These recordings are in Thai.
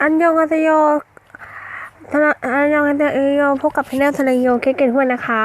อันยองอาเซโยทนะอันยองอาเซโยพบกับพนลทนายโยเคเก่งห้วยนะคะ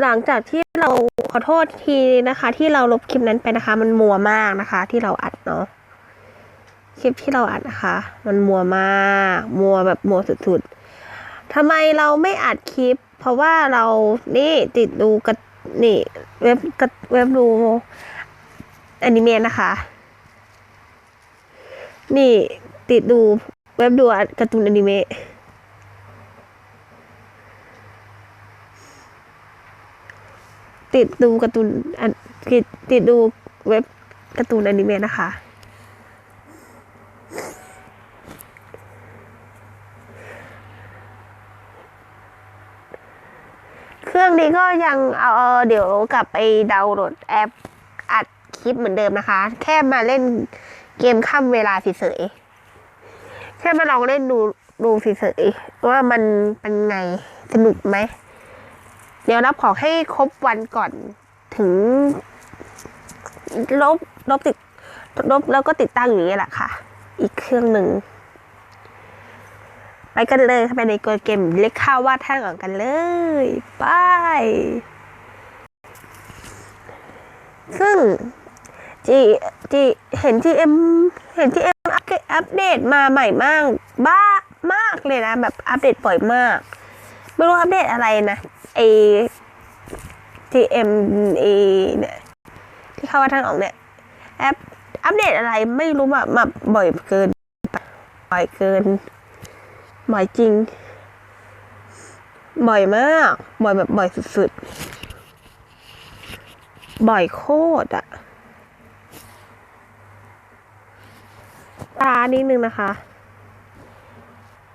หลังจากที่เราขอโทษทีนะคะ ที่เราลบคลิปนั้นไปนะคะ มันมัวมากนะคะ ที่เราอัดเนาะคลิปที่เราอัดนะคะ มันมัวมาก มัวแบบมัวสุดๆทำไมเราไม่อัดคลิป เพราะว่าเรานี่ติดดูกับนี่เว็บกับเว็บดูอนิเมะนะคะ นี่ติดดู เว็บดูการ์ตูนอนิเมะติดดูการ์ตูนอันติดติดดูเว็บการ์ตูนอนิเมะนะคะ เครื่องนี้ก็ยังเอาเดี๋ยวกลับไปดาวน์โหลดแอปอัดคลิปเหมือนเดิมนะคะ แค่มาเล่นเกมข้ามเวลาเฉยๆ แค่มาลองเล่นดูดูเฉยๆว่ามันเป็นไงสนุกไหม เดี๋ยวรับของให้ครบวันก่อนถึง ลบลบติดลบแล้วก็ติดตั้งอย่างนี้แหละค่ะ อีกเครื่องหนึ่งไปกันเลยเข้าไปในเกมเล็กข้าววาดแท่งก่อนกันเลยไปซึ่งจีจีเห็นทีเอ็มเห็นทีเอ็ม อัปเดตมาใหม่มาก บ้ามากเลยนะ แบบอัปเดตบ่อยมาก ไม่รู้อัปเดตอะไรนะไอทีเอ็มเอเนี่ยที่เข้าว่าทางออกเนี่ยแอปอัปเดตอะไรไม่รู้มามาบ่อยเกินบ่อยเกินบ่อยจริง บ่อยมาก บ่อยแบบบ่อยสุดๆ บ่อยโคตรอะานิดนึงนะคะ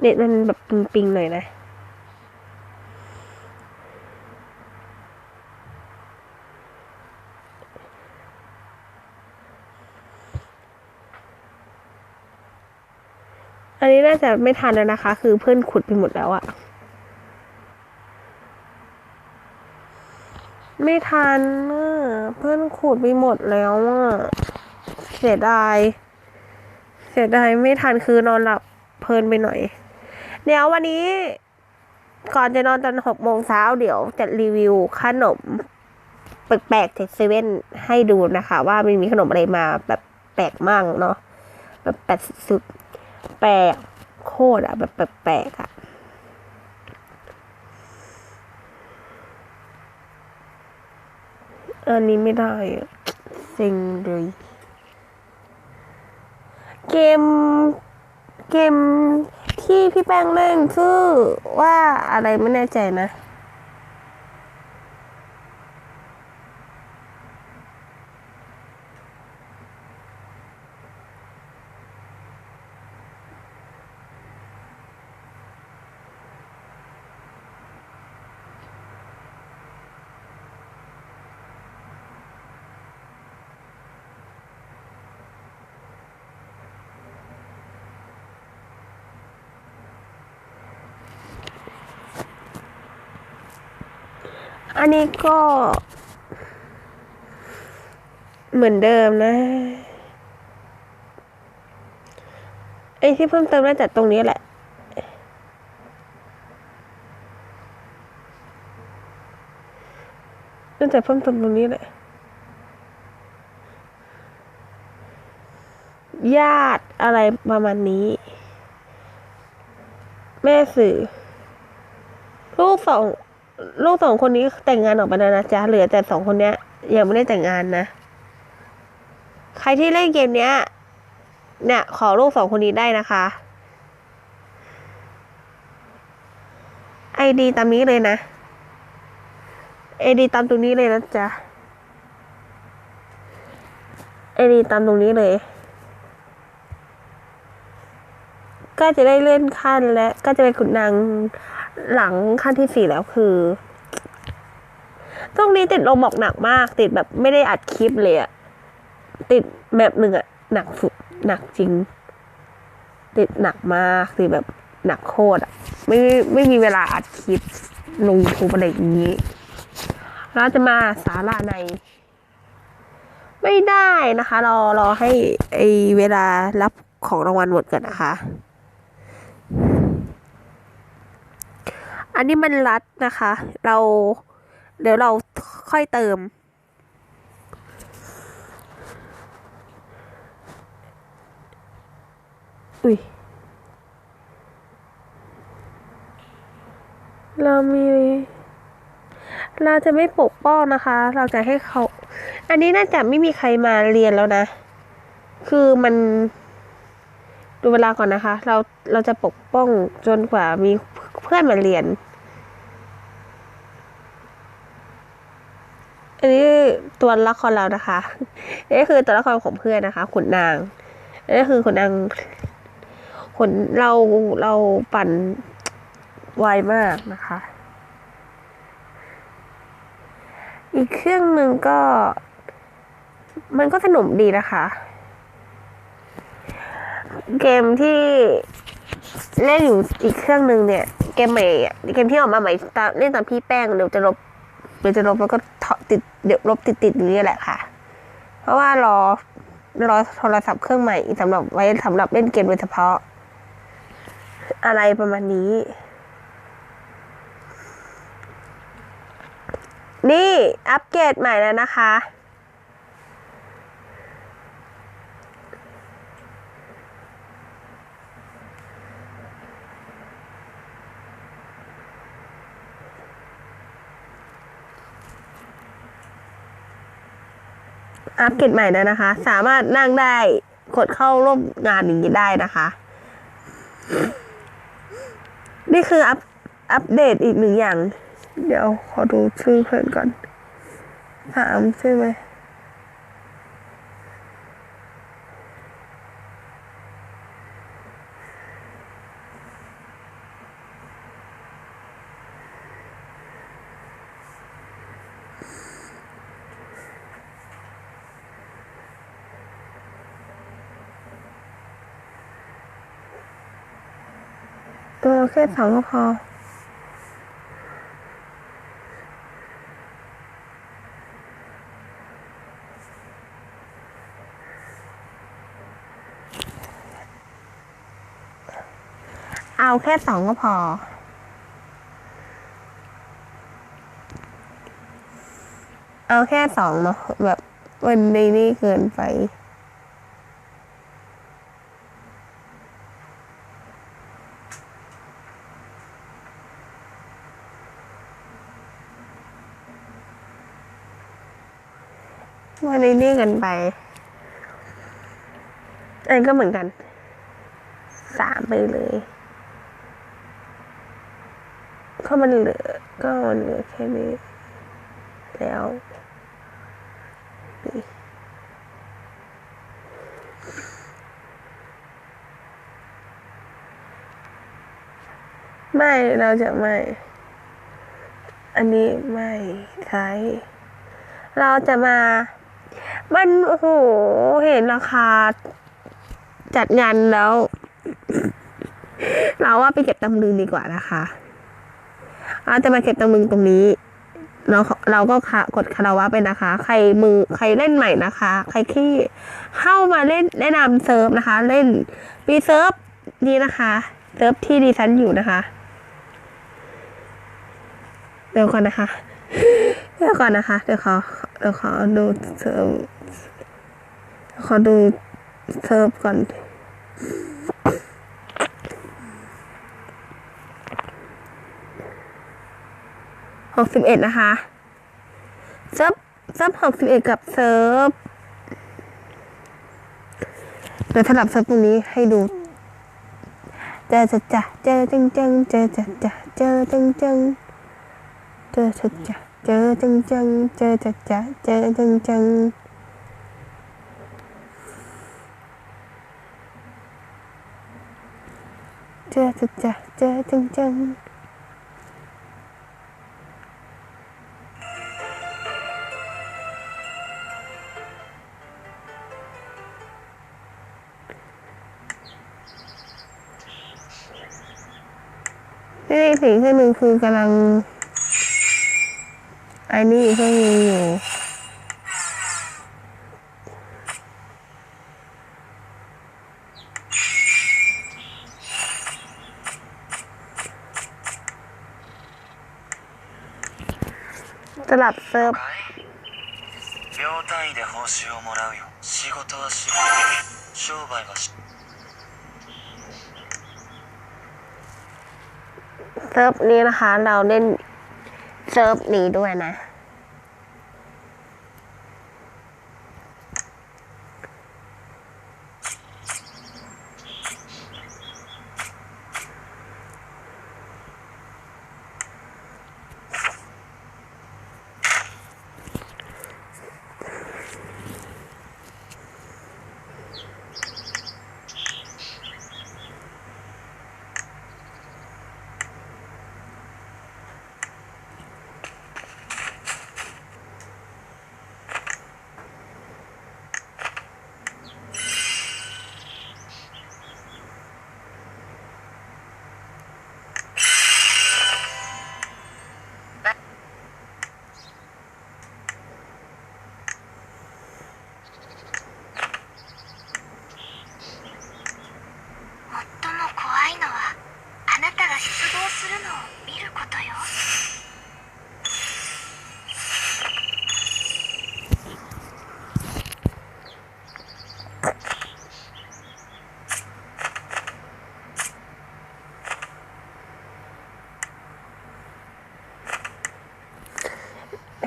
เน็ตมันแบบปิงๆหน่อยนะอันนี้น่าจะไม่ทันแล้วนะคะ คือเพื่อนขุดไปหมดแล้วอะไม่ทันอะเพื่อนขุดไปหมดแล้วอะเสียดาย เสียดายไม่ทันคือนอนหลับเพลินไปหน่อย เดี๋ยววันนี้ ก่อนจะนอนตอนหกโมงเช้าเดี๋ยวจะรีวิวขนมแปลกๆจากเซเว่นให้ดูนะคะ ว่ามันมีขนมอะไรมาแบบแปลกมากเนาะแบบแปลกสุดแปลกโคตรอะแบบแปลกๆอะอันนี้ไม่ได้อะเซ็งเลย เกมเกมที่พี่แป้งเล่นชื่อว่าอะไรไม่แน่ใจนะ อันนี้ก็ เหมือนเดิมนะไอ้ที่เพิ่มเติมน่าจะตรงนี้แหละ น่าจะเพิ่มเติมตรงนี้แหละ ญาติอะไรประมาณนี้ แม่สื่อ ลูกสอง ลูกสองคนนี้แต่งงานออกไปแล้วนะจ๊ะเหลือแต่สองคนเนี้ยยังไม่ได้แต่งงานนะ ใครที่เล่นเกมเนี้ย เนี่ย ขอลูกสองคนนี้ได้นะคะไอดีตามนี้เลยนะไอดีตามตรงนี้เลยนะจ๊ะไอดีตามตรงนี้เลย ก็จะได้เลื่อนขั้นและก็จะไปขุนนาง หลังขั้นที่สี่แล้วคือช่วงนี้ติดลมบอกหนักมาก ติดแบบไม่ได้อัดคลิปเลยอะติดแบบหนึ่งอะหนักสุดหนักจริง ติดหนักมากติดแบบหนักโคตรอะไม่ไม่มีเวลาอัดคลิปลงทูบอะไรอย่างนี้เราจะมาสาระใน ไม่ได้นะคะ รอรอให้ไอเวลารับของรางวัลหมดก่อนนะคะ อันนี้มันรัดนะคะ เราเดี๋ยวเราค่อยเติม อุ้ย เรามี เราจะไม่ปกป้องนะคะ เราจะให้เขา อันนี้น่าจะไม่มีใครมาเรียนแล้วนะ คือมันดูเวลาก่อนนะคะ เราเราจะปกป้องจนกว่ามี เพื่อนมาเรียน อันนี้ตัวละครเรานะคะนี่คือตัวละครของเพื่อนนะคะ ขุนนางนี่คือขุนนางขุนเราเราปั่นไวมากนะคะ อีกเครื่องหนึ่งก็ มันก็สนุกดีนะคะ เกมที่ เล่นอยู่อีกเครื่องหนึ่งเนี่ย เกมใหม่เกมที่ออกมาใหม่ตเล่นตามพี่แป้งเดี๋ยวจะลบเดี๋ยวจะลบแล้วก็ติดเดี๋ยวลบติดติดอย่างนี้แหละค่ะ เพราะว่ารอรอโทรศัพท์เครื่องใหม่สำหรับไว้สำหรับเล่นเกมโดยเฉพาะ อะไรประมาณนี้ นี่อัปเกรดใหม่แล้วนะคะ อัปเกรดใหม่แล้วนะคะ สามารถนั่งได้กดเข้าร่วมงานอย่างนี้ได้นะคะ นี่คืออัปอัปเดตอีกหนึ่งอย่าง เดี๋ยวขอดูชื่อเพื่อนก่อน ถามใช่ไหม ตัวแค่สองก็พอ เอาแค่สองก็พอเอาแค่สองเนาะแบบวันนี้นี่เกินไป วันนี้นี่กันไปอันนก็เหมือนกัน สามไปเลยก็มันเหลือก็มันเหลือแค่นี้ แล้วนี่ไม่เราจะไม่ อันนี้ไม่ใช้ เราจะมา มันโอ้โหเห็นราคา จัดงานแล้ว เราว่าไปเก็บตำลึงดีกว่านะคะเราจะมาเก็บตำลึงตรงนี้เราเราก็คกดคาราวะไปนะคะ ใครมือใครเล่นใหม่นะคะ ใครที่เข้ามาเล่นแนะนำเซิร์ฟนะคะ เล่นมีเซิร์ฟนี้นะคะเซิร์ฟที่ดิฉันอยู่นะคะเดี๋ยวก่อนนะคะ เดี๋ยวก่อนนะคะ เดี๋ยวขอเดี๋ยวขอดูเซิร์ฟ ขอดูเซิร์ฟก่อนหกสิบเอ็ดนะคะเซิร์ฟเซิร์ฟหกสิบเอ็ดกับเซิร์ฟเดี๋ยวสลับเซิร์ฟตรงนี้ให้ดูเจอจะจะเจอจังจังเจอจะจะเจอจังจังเจอจะจะเจอจังจังเจอจะจะเจอจังจัง เจอจะจะเจอจังจังนี่สิ่งที่หนึ่งคือกำลังไอ้นี่อีกเครื่องนึงอยู่ ส ลับเซิร์ฟ かい秒単位で報酬をもらうよ仕事は仕事商売はし เซิร์ฟนี้นะคะ เราเล่นเซิร์ฟนี้ด้วยนะ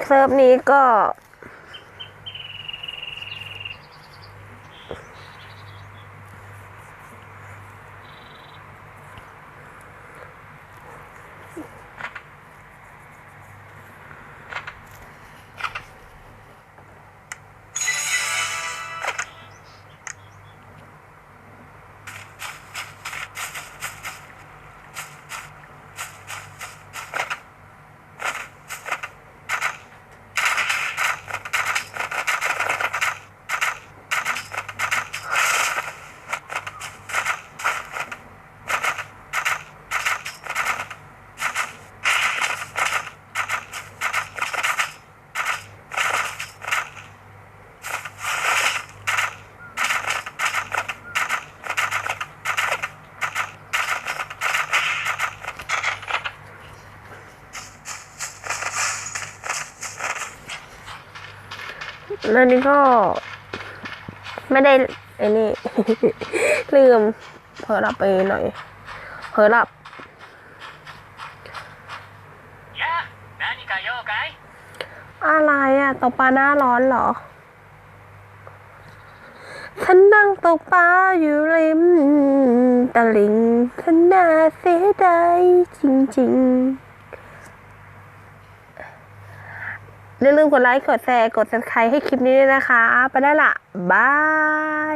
เซิร์ฟนี้ก็ เรื่องนี้ก็ ไม่ได้ไอ้นี่ ลืมเพอรับไปหน่อยเพอรับอะไรอะตกปลาหน้าร้อนเหรอ ฉันนั่งตกปลาอยู่ริมตะลิงฉันน่าเสียดายจริง ๆ อย่าลืมกดไลค์ กดแชร์ กดซับสไครต์ให้คลิปนี้ด้วยนะคะ ไปได้ละบาย